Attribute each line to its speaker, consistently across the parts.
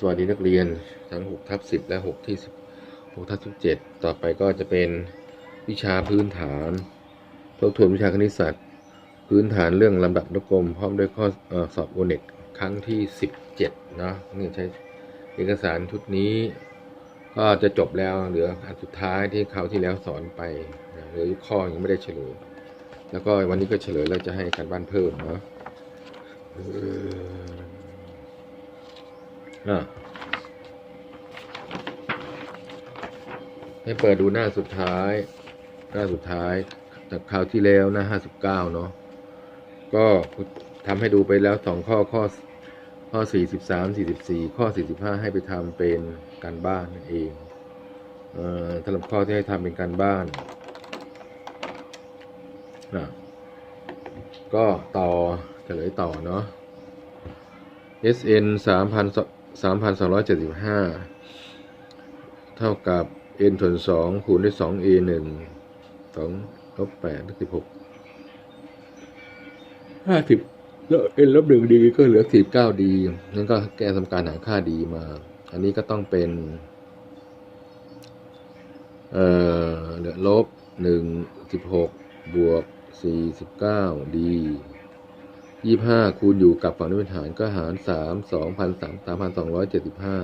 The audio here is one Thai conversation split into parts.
Speaker 1: สวัสดีนักเรียนทั้ง6ทับ10 และ6ที่10 6ทับ17 ต่อไปก็จะเป็นวิชาพื้นฐานทบทวนวิชาคณิตศาสตร์ พื้นฐานเรื่องลำดับนกลมพร้อมด้วยข้ออสอบโอเน็ตครั้งที่ 17เนาะนี่ใช้เอกสารชุดนี้ ก็จะจบแล้วเหลืออันสุดท้ายที่คราที่แล้วสอนไปเหลือข้อยังไม่ได้เฉลย แล้วก็วันนี้ก็เฉลยแล้วจะให้การบ้านเพิ่มเนาะ อะให้เปิดดูหน้าสุดท้าย หน้าสุดท้าย จากคราวที่แล้วหน้าห้าสิบเก้าเนาะก็ทำให้ดูไปแล้วสองข้อข้อข้อ 43 44 ข้อ 45 ให้ไปทำเป็นการบ้านเองเอ่อสำหรับข้อที่ให้ทำเป็นการบ้านนะก็ต่อเฉลยต่อเนาะ SN 3,000 3,275 เท่ากับ n ส่วน2คูณด้วย 2a 1 2ลบ8ลบ16 50แล้ว n ลบหนึ่งดีก็เหลือสี่เก้าดีนั่นก็แก้ทำการหาค่าดีมา อันนี้ก็ต้องเป็น เอ่อเหลือลบหนึ่งสิบวกสี่สิบเก้าดี ยี่ห้าคูณอยู่กับฝั่งนี้เป็นหารก็หารสามสองพันสามสามพันสองร้อยเจ็ดสิบห้า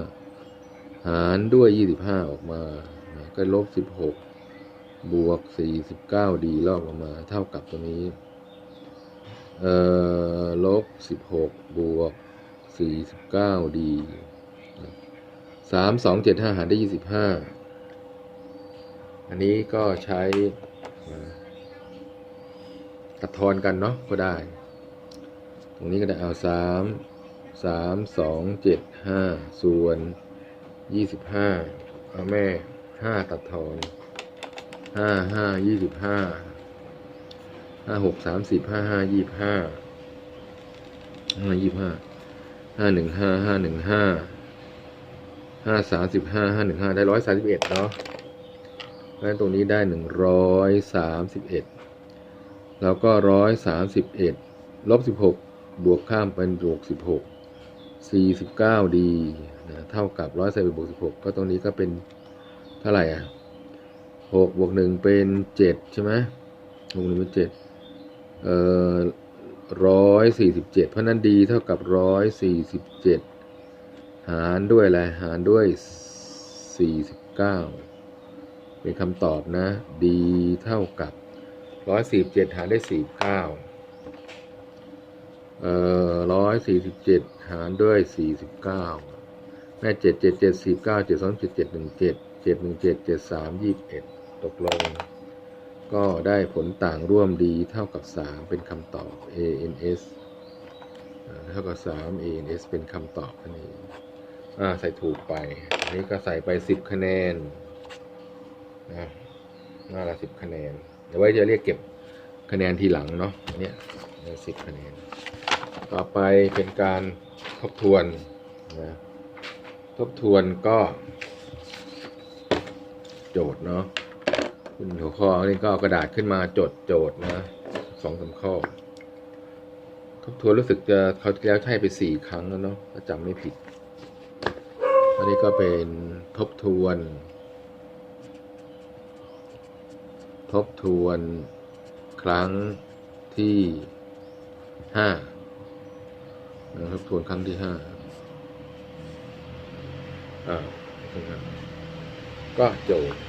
Speaker 1: หารด้วยยี่สิบห้าออกมาก็ลบสิบหกบวกสี่สิบเก้าดีลอกออกมา เท่ากับตัวนี้ เอ่อลบสิบหกบวกสี่สิบเก้าดีสามสองเจ็ดห้าหารได้ยี่สิบห้าอันนี้ก็ใช้ตัดทอนกันเนาะก็ได้ รงนี้ก็ได้เอาสามสามสองเจ็ดห้าส่วนยี่สิบห้าเอาแม่ห้าตัดทอนห้าห้ายี่สิบห้าห้าหกสามสิบห้าห้ายี่ห้าห้ายี่ห้าห้าหนึ่งห้าห้าหนึ่งห้าห้าสามสิบห้าห้าหนึ่งห้าได้ร้อยสามสิบเอ็ดเนาะแล้วตรงนี้ได้หนึ่งร้อยสามสิบเอ็ดแล้วก็ร้อยสามสิบเอ็ดลบสิบหก บวกข้ามเป็นบวกสิบหกสี่สิบเก้าดีนะเท่ากับร้อยใส่บวกสิบหกก็ตรงนี้ก็เป็นเท่าไหร่อะหกบวกหนึ่งเป็นเจ็ดใช่ไหมหกหนึ่งเป็นเจ็ดเอ่อร้อยสี่สิบเจ็ดเพราะนั้นดีเท่ากับร้อยสี่สิบเจ็ดหารด้วยอะไรหารด้วยสี่สิบเก้าเป็นคำตอบนะ ดีเท่ากับร้อยสี่สิบเจ็ดหารได้สี่เก้า เอ่อร้อยสี่สิบเจ็ดหารด้วยสี่สิบเก้าแม่เจ็ดเจ็ดเจ็ดสี่เก้าเจ็ดสองเจ็ดเจ็ดหนึ่งเจ็ดเจ็ดหนึ่งเจ็ดเจ็ดสามยี่สิบเอ็ดตกลง ก็ได้ผลต่างร่วมดีเท่ากับ3เป็นคำตอบ ANS เท่ากับ3 ANS เป็นคำตอบอันนี้อ่าใส่ถูกไป อันนี้ก็ใส่ไป10คะแนนนะหน้าละ10คะแนน เดี๋ยวไว้จะเรียกเก็บคะแนนทีหลังเนาะอันนี้สิบคะแนน ต่อไปเป็นการทบทวนนะทบทวนก็ โจทย์เนาะขึ้นหัวข้อนี่ก็เอากระดาษขึ้นมาจดโจทย์นะสองสามข้อทบทวนรู้สึกจะเขาแล้วใช่ไปสี่ครั้งแล้วเนาะถ้าจำไม่ผิด อันนี้ก็เป็นทบทวน ทบทวนครั้งที่ห้า นะทบทวนครั้งที่ห้าอ่าก็โจทย์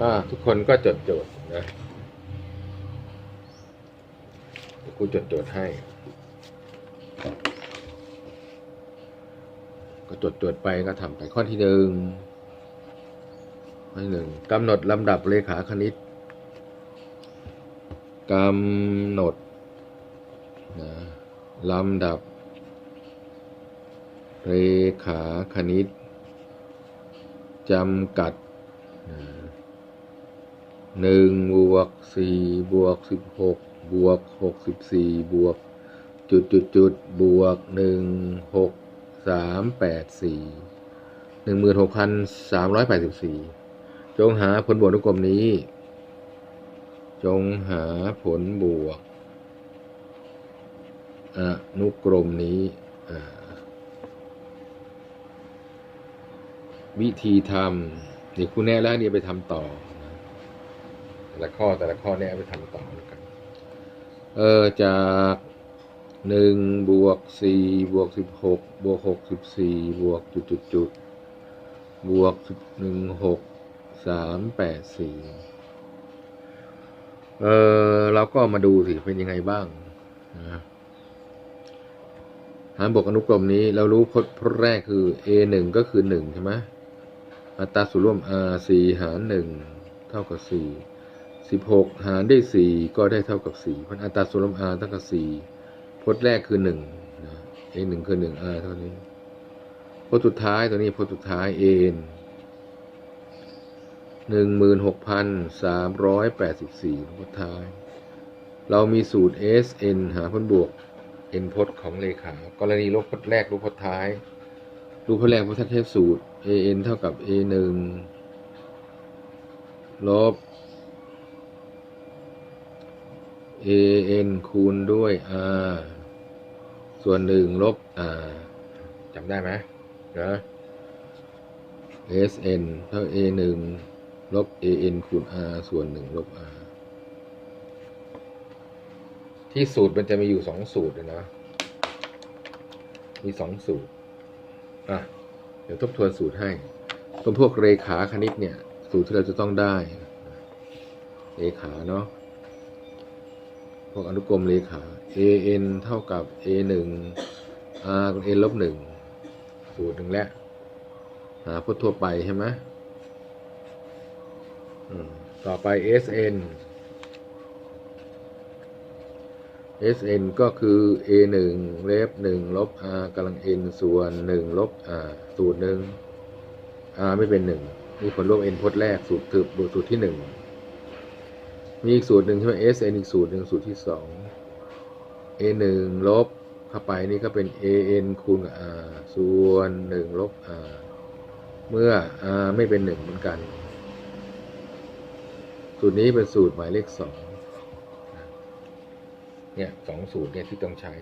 Speaker 1: อ่าทุกคนก็จดโจทย์นะเดี๋ยวครูจดโจทย์ให้ ก็จดโจทย์ไปก็ทำไปข้อที่หนึ่งข้อที่หนึ่งกำหนดลำดับเลขาคณิตกำหนด ลำดับเลขาคณิต จำกัดหนึ่งบวกสี่บวกสิบหกบวกหกสิบสี่บวกจุดจุดจุดบวกหนึ่งหกสามแปดสี่หนึ่งหมื่นหกพันสามร้อยแปดสิบสี่จงหาผลบวกนุกกลมนี้ จงหาผลบวก นุกรมนี้ วิธีทำนี่คุณแน่แล้วเนี่ไปทำต่อนะแต่ละข้อแต่ละข้อเนี่ยไปทำต่อกันเออจากหนึ่งบวกสี่บวกสิบหกบวกหกสิบสี่บวกจุดจุดจุดบวกหนึ่งหกสามแปดสี่เออเราก็มาดูสิเป็นยังไงบ้างนะ หารบวกอนุกรมนี้เรารู้พจน์พจน์แรกคือ a หนึ่งก็คือหนึ่งใช่ไหมอัตราส่วนร่วม r สี่หารหนึ่งเท่ากับสี่สิบหกหารได้สี่ก็ได้เท่ากับสี่เพราะอัตราส่วนร่วม r เท่ากับสี่พจน์แรกคือหนึ่งนะ a หนึ่งคือหนึ่ง r เท่านี้ พจน์สุดท้ายตัวนี้พจน์สุดท้าย a n หนึ่งหมื่นหกพันสามร้อยแปดสิบสี่พจน์ท้าย เรามีสูตร s n หาผลบวก n พจน์ของเลขา กรณีลบพจน์แรกลบพจน์ท้าย รูปพจน์แรกพจน์ท้ายสูตร a n เท่ากับ a หนึ่งลบ a n คูณด้วย r ส่วนหนึ่งลบ r จำได้ไหมนะ s n เท่า a หนึ่งลบ a n คูณ r ส่วนหนึ่งลบ r ที่สูตรมันจะมีอยู่สองสูตรเลยนะ มีสองสูตร อะ เดี๋ยวทบทวนสูตรให้ตัวพวกเรขาคณิตเนี่ย สูตรที่เราจะต้องได้ เรขาเนาะ พวกอนุกรมเรขา a n เท่ากับ a หนึ่ง r กับ n ลบหนึ่ง สูตรหนึ่งแล้วหาพจน์ทั่วไปใช่ไหมต่อไป s n s n ก็คือ a หนึ่งเลฟหนึ่งลบ r กำลัง n ส่วนหนึ่งลบ r สูตรหนึ่ง r ไม่เป็นหนึ่งนี่ผลลบ n พจน์แรกสูตรถือบสูตรที่หนึ่งมีอีกสูตรหนึ่งใช่ไหม s n อีกสูตรหนึ่งสูตรที่สอง a หนึ่งลบเข้าไปนี่ก็เป็น a n คูณกับ r ส่วนหนึ่งลบ r เมื่อ r ไม่เป็นหนึ่งเหมือนกัน สูตรนี้เป็นสูตรหมายเลขสอง เนี่ยสองสูตรเนี่ยที่ต้องใช้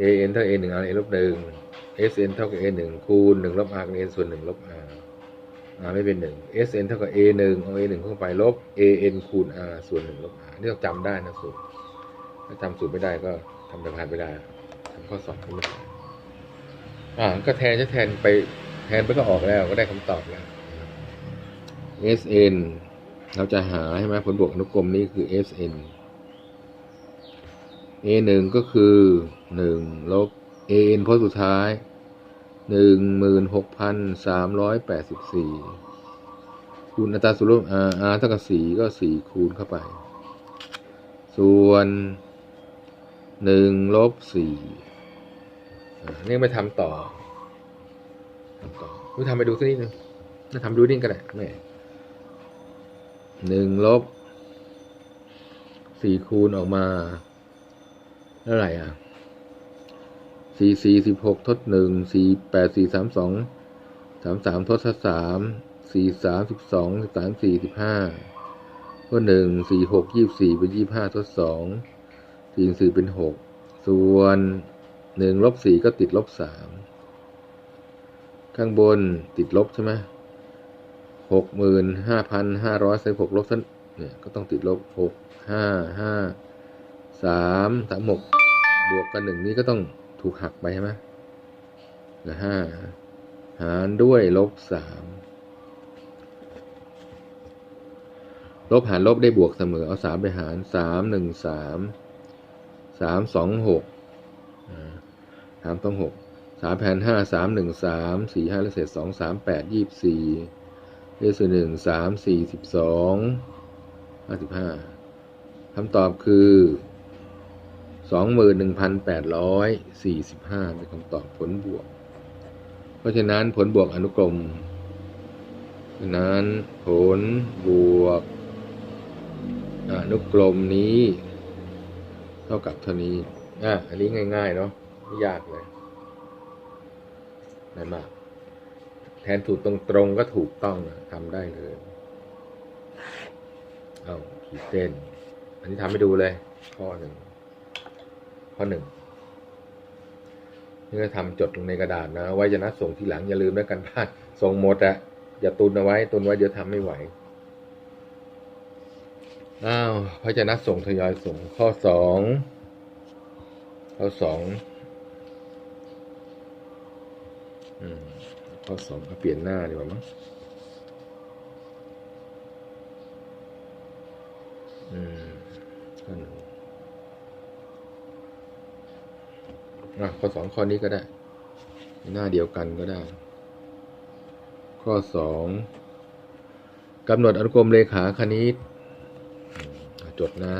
Speaker 1: a n เท่า a หนึ่ง r n ลบหนึ่ง s n เท่ากับ a หนึ่งคูณหนึ่งลบ r กับ n ส่วนหนึ่งลบ r r ไม่เป็นหนึ่ง s n เท่ากับ a หนึ่งเอา a หนึ่งเข้าไปลบ a n คูณ r ส่วนหนึ่งลบ r นี่ต้องจำได้นะสูตร ถ้าจำสูตรไม่ได้ก็ทำไปผ่านไม่ได้ทำข้อสอบก็ไม่ได้อ่าก็แทนจะแทนไปแทนไปก็ออกแล้วก็ได้คำตอบแล้ว sn เราจะหาใช่ไหมผลบวกอนุกรมนี้คือ sn a หนึ่งก็คือหนึ่งลบ an พจน์สุดท้ายหนึ่งหมื่นหกพันสามร้อยแปดสิบสี่คูณอัตราส่วนร่วม r r เท่ากับสี่ก็สี่คูณเข้าไป ส่วนหนึ่งลบสี่อ่านี่ไม่ทำต่อทำต่อดูทำไปดูสักนิดนึงถ้าทำดูนิ่งก็ได้แม่หนึ่งลบสี่คูณออกมา เท่าไหร่อะสี่สี่สิบหกทดหนึ่งสี่แปดสี่สามสองสามสามทดสามสี่สามสิบสองสิบสามสี่สิบห้าก็หนึ่งสี่หกยี่สี่เป็นยี่ห้าทดสองสี่สี่เป็นหกส่วนหนึ่งลบสี่ก็ติดลบสามข้างบนติดลบใช่ไหมหกหมื่นห้าพันห้าร้อยสิบหกลบเนี่ยก็ต้องติดลบหกห้าห้า สามสามหกบวกกันหนึ่งนี้ก็ต้องถูกหักไปใช่ไหมเหลือห้าหารด้วยลบสามลบหารลบได้บวกเสมอ เอาสามไปหารสามหนึ่งสามสามสองหกสามต้องหกสามแผนห้าสามหนึ่งสามสี่ห้าและเศษสองสามแปดยี่สี่เลขส่วนหนึ่งสามสี่สิบสองห้าสิบห้าคำตอบคือ สองหมื่นหนึ่งพันแปดร้อยสี่สิบห้าเป็นคำตอบผลบวก เพราะฉะนั้นผลบวกอนุกรมฉะนั้นผลบวกอนุกรมนี้ เท่ากับเท่านี้อะอันนี้ง่าย ๆ เนาะไม่ยากเลยง่มาก แทนถูกตรงๆก็ถูกต้องนะทำได้เลยเอาขีดเส้น อันนี้ทำให้ดูเลย ข้อหนึ่ง ข้อหนึ่งนี่ก็ทำจดลงในกระดาษนะไว้จะนัดส่งทีหลังอย่าลืมด้วยกันพลาดส่งหมดอะอย่าตุนเอาไว้ตุนไว้เดี๋ยวทำไม่ไหวอ้าวพระจะนัดส่งทยอยส่งข้อสองข้อสองข้อสองเอาเปลี่ยนหน้าดีกว่ามั้งอืมข้อหนึ่ง อะข้อสองข้อนี้ก็ได้ หน้าเดียวกันก็ได้ ข้อสองกำหนดอนุกรมเลขาคณิตจดนะ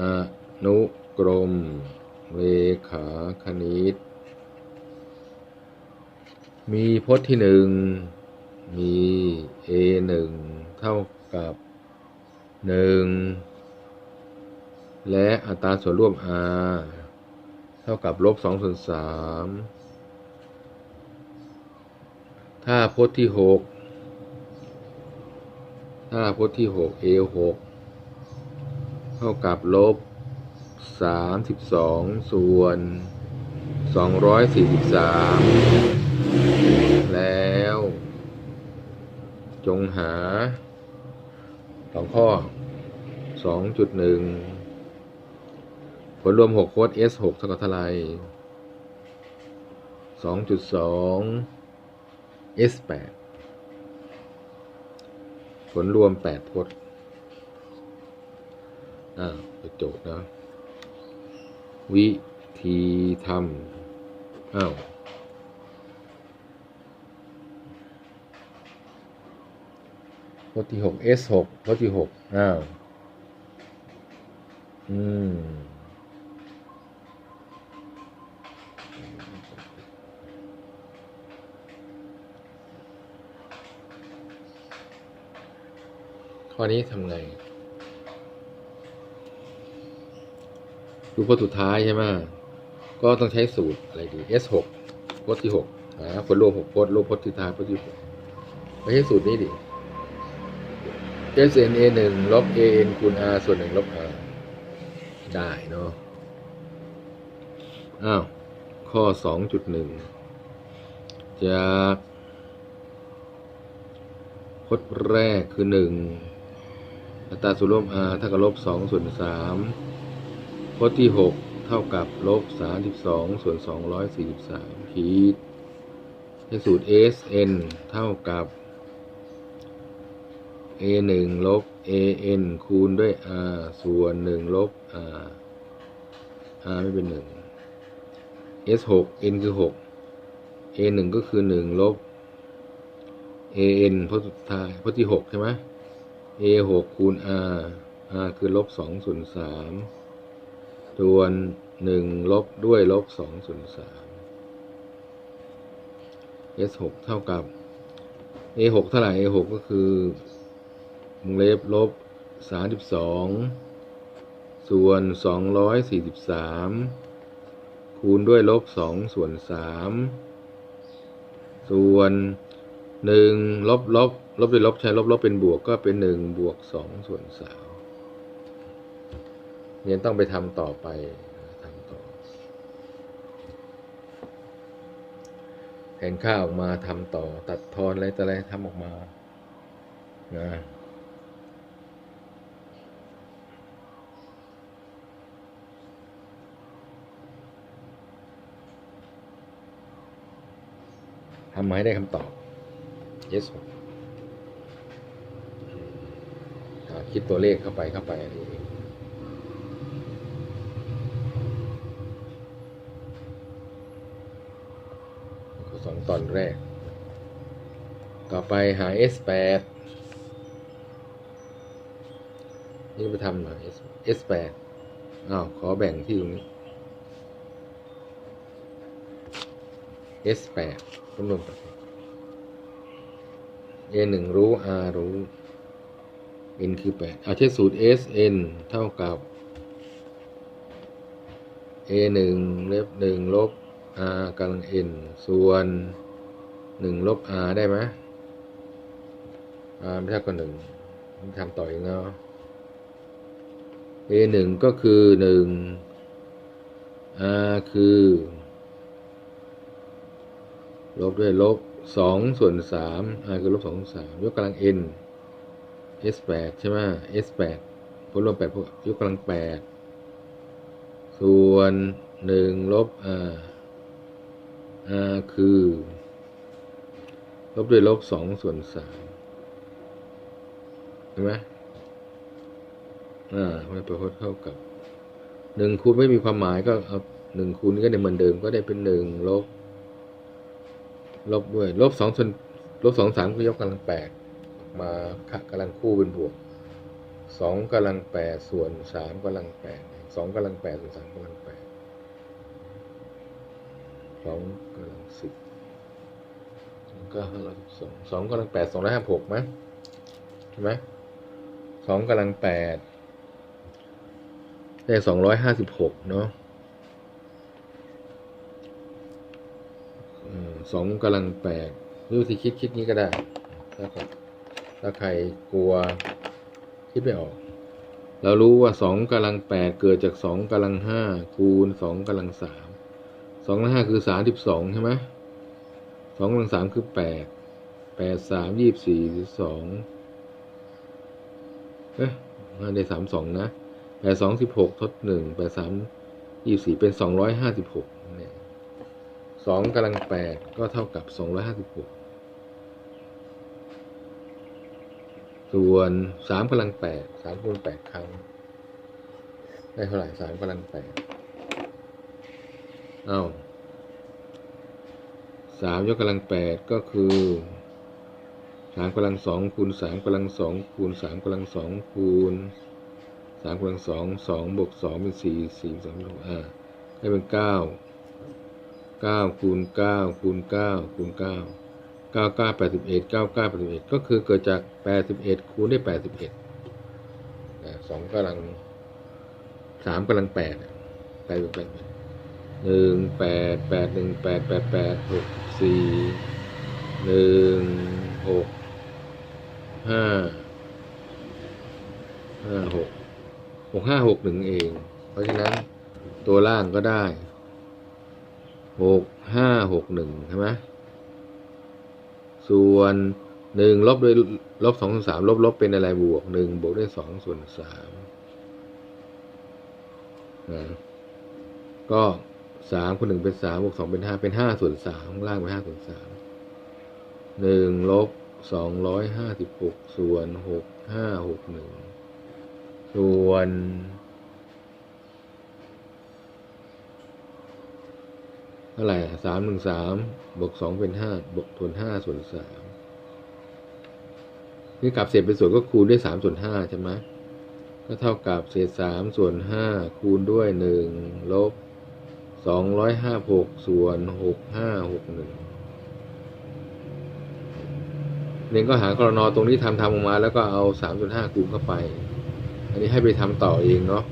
Speaker 1: อนุกรมเลขาคณิต มีพจน์ที่หนึ่งมี a หนึ่งเท่ากับหนึ่งและอัตราส่วนร่วม r เท่ากับลบสองส่วนสามถ้าพจน์ที่หกถ้าพจน์ที่หก a หกเท่ากับลบสามสิบสองส่วนสองร้อยสี่สิบสามแล้ว จงหาสองข้อสองจุดหนึ่ง ลรวมหกโค้ด S หกเท่ากับเท่าไหร่สองจุดสอง S แปดผลรวมแปดพจน์อ่าไปโจทย์นะ วิธีทำอ้าวพจน์ที่หก S หกพจน์ที่หกอ้าว อืม ข้อนี้ทำไงดูพจน์สุดท้ายใช่ไหมก็ต้องใช้สูตรอะไรดี S หกพจน์ที่หกหาผลรวมหกพจน์รวมพจน์สุดท้ายพจน์ที่หกไม่ใช่สูตรนี้ดิ S N A หนึ่งลบ A N คูณ R ส่วนหนึ่งลบ R ได้เนาะอ้าว ข้อสองจุดหนึ่งจากพจน์แรกคือหนึ่ง อัตราส่วนร่วม r เท่ากับลบสองส่วนสามพจน์ที่หกเท่ากับลบสามสิบสองส่วนสองร้อยสี่สิบสามขีดให้สูตร s n เท่ากับ a หนึ่งลบ a n คูณด้วย r ส่วนหนึ่งลบ r r ไม่เป็นหนึ่ง s หก n คือหก a หนึ่งก็คือหนึ่งลบ a n พจน์สุดท้ายพจน์ที่หกใช่ไหม a หกคูณ r r คือลบสองส่วนสามส่วนหนึ่งลบด้วยลบสองส่วนสาม s หกเท่ากับ a หกเท่าไหร่ a หกก็คือวงเล็บลบสามสิบสองส่วนสองร้อยสี่สิบสามคูณด้วยลบสองส่วนสามส่วนหนึ่งลบลบ ลบด้วยลบใช้ลบลบเป็นบวกก็เป็นหนึ่งบวกสองส่วนสามเนี่ยต้องไปทำต่อไปทำต่อแทนค่าออกมาทำต่อ ตัดทอนอะไรต่ออะไรทำออกมานะทำมาให้ได้คำตอบ yes ผมอ่า คิดตัวเลขเข้าไปเข้าไปอันนี้เองข้อสองตอนแรก ต่อไปหา S8 นี่ไปทำหน่อย S8 อ้าว ขอแบ่งที่ตรงนี้ S8 รวมรวมกัน A หนึ่งรู้ R รู้ N คือแปดเอาใช้สูตร S N เท่ากับ A หนึ่งลบหนึ่งลบ R กำลัง N ส่วนหนึ่งลบ R ได้ไหม R ไม่เท่ากับหนึ่งทำต่ออีกเนาะ A หนึ่งก็คือหนึ่ง R คือ ลบด้วยลบสองส่วนสาม r คือลบสองส่วนสามยกกำลัง n s แปดใช่ไหม s แปดผลรวมแปดพวกยกกำลังแปดส่วนหนึ่งลบ r r คือ ลบด้วยลบสองส่วนสามเห็นไหมอ่าไม่ประพจน์เท่ากับหนึ่งคูณไม่มีความหมายก็เอาหนึ่งคูณก็ได้เหมือนเดิมก็ได้เป็นหนึ่งลบ ลบด้วย ลบสองส่วนลบสองสามก็ยกกำลังแปด มาค่ะกำลังคู่เป็นบวกสองกำลังแปดส่วนสามกำลังแปดสองกำลังแปดส่วนสามกำลังแปดสองกำลังสิบสองก็ห้าร้อยสิบสองสองกำลังแปดสองร้อยห้าหกไหมใช่ไหมสองกำลังแปดได้สองร้อยห้าสิบหกเนาะสองกำลังแปดวิธีคิดคิดนี้ก็ได้ถ้าใคร ถ้าใครกลัวคิดไม่ออก เรารู้ว่าสองกำลังแปดเกิดจากสองกำลังห้าคูณสองกำลังสามสองกำลังห้าคือสามสิบสองใช่ไหมสองกำลังสามคือแปดแปดสามยี่สิบสี่สองเอ๊ะได้สามสองนะแปดสองสิบหกทดหนึ่งแปดสามยี่สี่เป็นสองร้อยห้าสิบหกเนี่ยสองกำลังแปดก็เท่ากับสองร้อยห้าสิบหก ส่วนสามกำลังแปดสามคูณแปดครั้ง ได้เท่าไหร่สามกำลังแปดเอาสามยกกำลังแปดก็คือสามกำลังสองคูณสามกำลังสองคูณสามกำลังสองคูณสามกำลังสองสองบวกสองเป็นสี่สี่สองหกอ่าได้เป็นเก้าเก้าคูณเก้าคูณเก้าคูณเก้า เก้าเก้าแปดสิบเอ็ดเก้าเก้าแปดสิบเอ็ดก็คือเกิดจากแปดสิบเอ็ดคูณได้แปดสิบเอ็ดสองกำลังสามกำลังแปดแปดแปดหนึ่งแปดแปดหนึ่งแปดแปดแปดหกสี่หนึ่งหกห้าห้าหกหกห้าหกหนึ่งเอง เพราะฉะนั้นตัวล่างก็ได้หกห้าหกหนึ่งใช่ไหม ส่วนหนึ่งลบด้วยลบสองส่วนสามลบลบเป็นอะไรบวกหนึ่งบวกด้วยสองส่วนสามนะก็สามคูณหนึ่งเป็นสามบวกสองเป็นห้าเป็นห้าส่วนสามข้างล่างเป็นห้าส่วนสามหนึ่งลบสองร้อยห้าสิบหกส่วนหกห้าหกหนึ่งส่วน เท่าไหร่สามหนึ่งสามบวกสองเป็นห้าบวกส่วนห้าส่วนสามนี่กลับเศษเป็นส่วนก็คูณด้วยสามส่วนห้าใช่ไหมก็เท่ากับเศษสามส่วนห้าคูณด้วยหนึ่งลบสองร้อยห้าหกส่วนหกห้าหกหนึ่งเน่งก็หากรนอตรงนี้ทำทำออกมา แล้วก็เอาสามส่วนห้าคูณเข้าไป อันนี้ให้ไปทำต่อเองเนาะ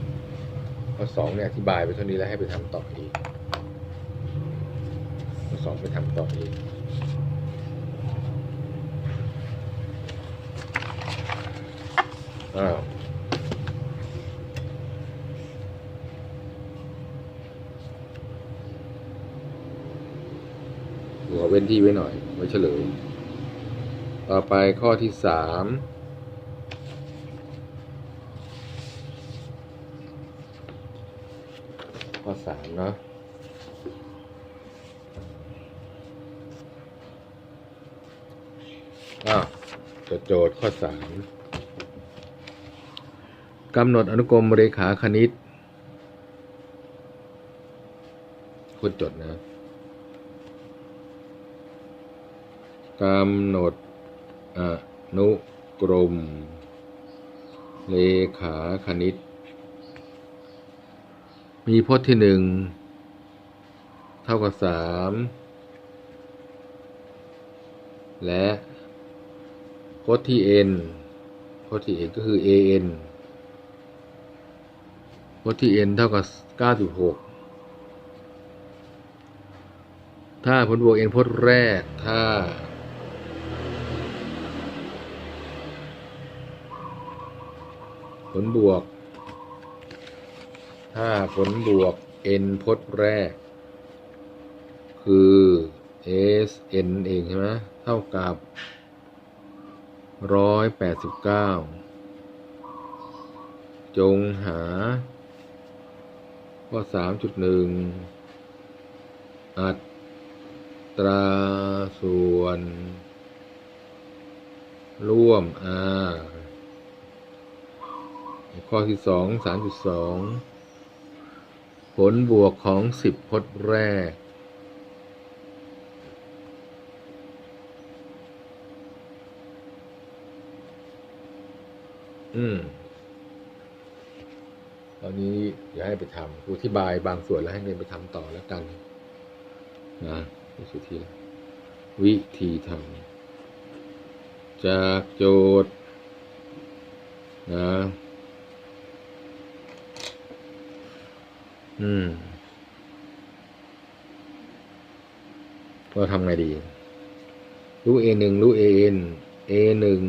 Speaker 1: ข้อสองเนี่ยอธิบายไปเท่านี้แล้วให้ไปทำต่อเอง ขอสองไปทำต่อเองอ้าวหัวเว้นที่ไว้หน่อย ไว้เฉลย ต่อไปข้อที่สามข้อสามเนาะ อ้าวจด โจทย์ข้อสามกำหนดอนุกรมเรขาคณิต คุณจดนะกำหนดอนุกรม เลขาคณิต มีพจน์ที่หนึ่งเท่ากับสามและ พจน์ที่ n พจน์ที่ n ก็คือ an พจน์ที่ n เท่ากับ 9.6 ถ้าผลบวก n พจน์แรก ถ้า ผลบวก ถ้าผลบวก n พจน์แรก คือ s n เองใช่ไหมเท่ากับ ร้อยแปดสิบเก้าจงหา ข้อสามจุดหนึ่งอัตราส่วน ร่วม r ข้อที่สองสามจุดสองผลบวกของสิบพจน์แรก อืมตอนนี้อย่าให้ไปทำครูอธิบายบางส่วนแล้วให้เรียนไปทำต่อแล้วกันนะนี่สุดทีล้ววิธีทำจากโจทย์นะอืมเราทำไงดี รู้ a หนึ่งรู้ a n a หนึ่ง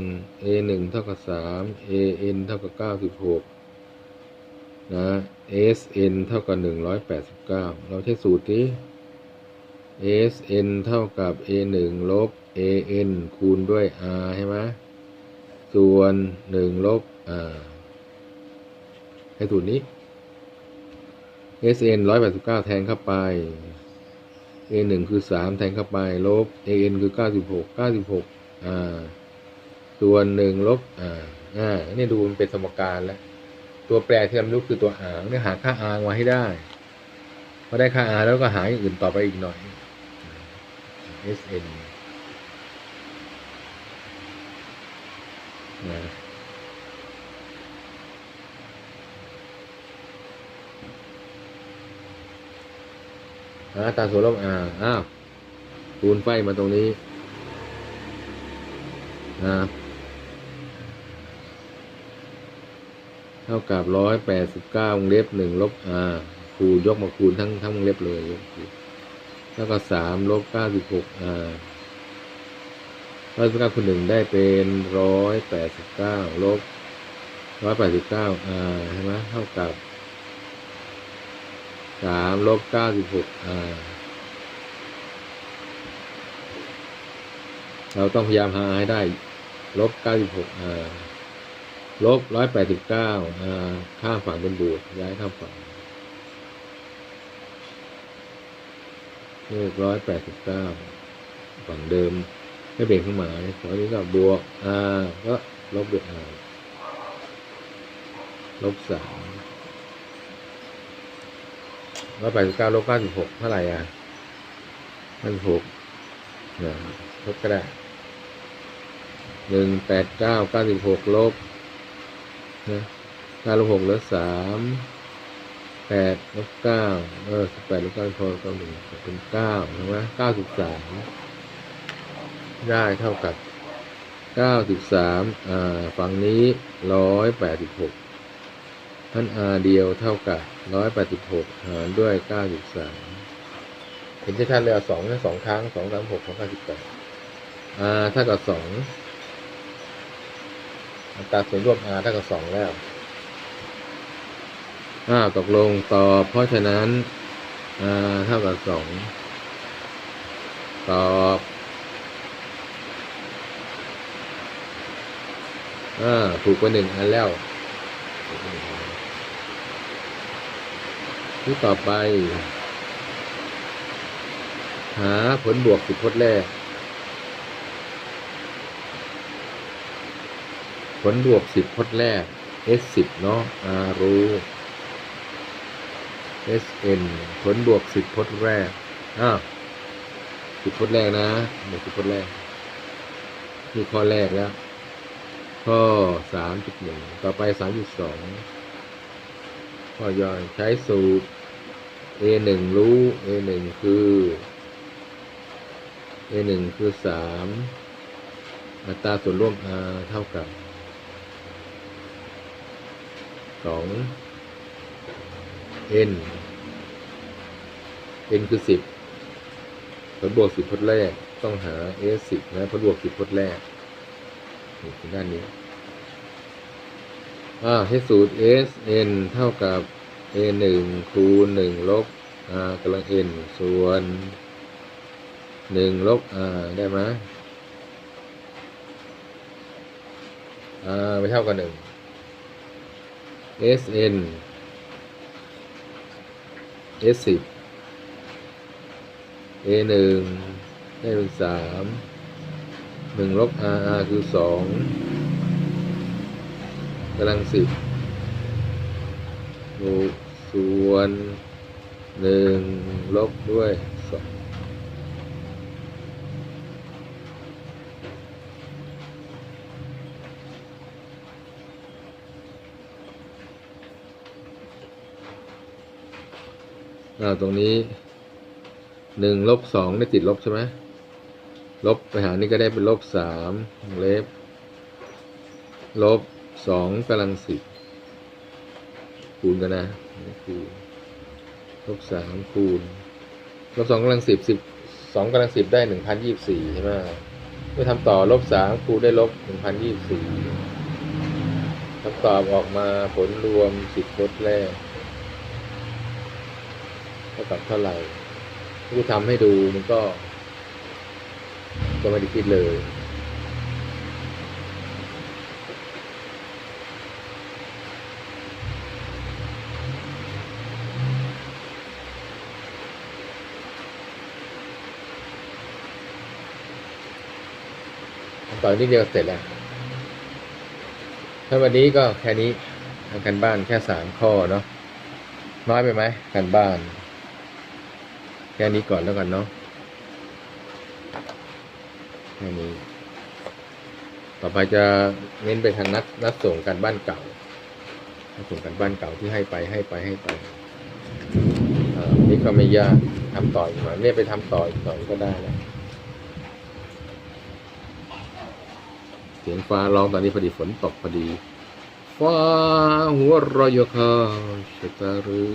Speaker 1: a หนึ่งเท่ากับสาม a n เท่ากับเก้าสิบหกนะ s n เท่ากับหนึ่งร้อยแปดสิบเก้าเราใช้สูตรนี้ s n เท่ากับ a หนึ่งลบ a n คูณด้วย r ใช่ไหมส่วนหนึ่งลบ r ให้สูตรนี้ SN ร้อยแปดสิบเก้าแทงเข้าไป A หนึ่งคือสามแทงเข้าไป ลบ AN คือเก้าสิบหกเก้าสิบหกอ่า ส่วนหนึ่งลบอ่าอ่านี่ดูมันเป็นสมการแล้ว ตัวแปรที่เรารู้คือตัว R เนี่ยหาค่า R มาให้ได้พอได้ค่า R แล้วก็หาอย่างอื่นต่อไปอีกหน่อย SN นะอ่าตาสวนลบอ่าอ้าวคูณไฟมาตรงนี้นะ เท่ากับร้อยแปดสิบเก้าวงเล็บหนึ่งลบอ่าคูณยกมาคูณทั้งทั้งวงเล็บเลยยกคูณแล้วก็สามลบเก้าสิบหกอ่าร้อยสิบเก้าคูณหนึ่งได้เป็นร้อยแปดสิบเก้าลบร้อยแปดสิบเก้าอ่าใช่ไหมเท่ากับสามลบเก้าสิบหกอ่าเราต้องพยายามหาให้ได้ลบเก้าสิบหกอ่า ลบร้อยแปดสิบเก้าข้ามฝั่งเป็นบวกย้ายข้ามฝั่งเลขร้อยแปดสิบเก้าฝั่งเดิมไม่เปลี่ยนเครื่องหมายตอนนี้ก็บวกอ่าก็ลบด้วยอ่าลบสามร้อยแปดสิบเก้าลบเก้าสิบหกเท่าไหร่อะพันหกนะลบก็ได้หนึ่งแปดเก้าเก้าสิบหกลบ นะเก้าลบหกเหลือสามแปดลบเก้าเออสิบแปดลบเก้าพอเก้าหนึ่งเป็นเก้าใช่ไหมเก้าสิบสามได้เท่ากับเก้าสิบสามอ่าฝั่งนี้ร้อยแปดสิบหกท่าน r เดียวเท่ากับร้อยแปดสิบหกหารด้วยเก้าสิบสามเห็นชัดๆเลยอะสองนะสองครั้งสองสามหกสองเก้าสิบแปด r เท่ากับสอง อัตราส่วนร่วม r เท่ากับสองแล้วอ้าวตกลงตอบเพราะฉะนั้น r เท่ากับสองตอบอ่าถูกไปหนึ่งอันแล้วที่ต่อไป หาผลบวกสิบพจน์แรก ลบวกสิบพจน์แรก s สิบเนาะ r รู้ s n ผลบวกสิบพจน์แรกอ้าวสิบพจน์แรกนะบวกสิบพจน์แรกนี่ข้อแรกแล้ว ข้อสามจุดหนึ่งต่อไปสามจุดสองข้อย่อยใช้สูตร a หนึ่งรู้ a หนึ่งคือ a หนึ่งคือสามอัตราส่วนร่วม r เท่ากับ สอง n n คือสิบผลบวกสิบพจน์แรก ต้องหา s สิบนะผลบวกสิบพจน์แรกนี่คือด้านนี้อ่าให้สูตร s n เท่ากับ a หนึ่งคูณหนึ่งลบ r กำลัง n ส่วนหนึ่งลบอ่าได้ไหมอ่าไม่เท่ากับหนึ่ง SN S สิบ A หนึ่งได้เป็นสามหนึ่งลบ R R คือสองกำลังสิบรูส่วนหนึ่งลบด้วยส อ่าตรงนี้หนึ่งลบสองได้ติดลบใช่ไหมลบไปหานี่ก็ได้เป็นลบสามเล็บลบสองกำลังสิบคูณกันนะนี่คือลบสามคูณลบสองกำลังสิบสิบสองกำลังสิบได้หนึ่งพันยี่สิบสี่ใช่ไหมเมื่อทำต่อลบสามคูณได้ลบหนึ่งพันยี่สิบสี่คำตอบออกมาผลรวมสิบทดแรก กับเท่าไหร่ผู้ทำให้ดูมันก็ก็ไม่ได้คิดเลยต่อนิดเดียวเสร็จแล้ว ถ้าวันนี้ก็แค่นี้ทำกันบ้านแค่สามข้อเนาะ น้อยไปไหมกันบ้าน แค่นี้ก่อนแล้วกันเนาะแค่นี้ ต่อไปจะเน้นไปทางนัดนัดส่งกันบ้านเก่านัดส่งกันบ้านเก่าที่ให้ไปให้ไปให้ไปอ่านี่ก็ไม่ยากทำต่ออีกหน่อยเนี่ยไปทำต่ออีกหน่อยก็ได้แล้วเสียงฟ้าร้องตอนนี้พอดีฝนตกพอดี ฟ้าหัวเรอยคาชะตาหรือ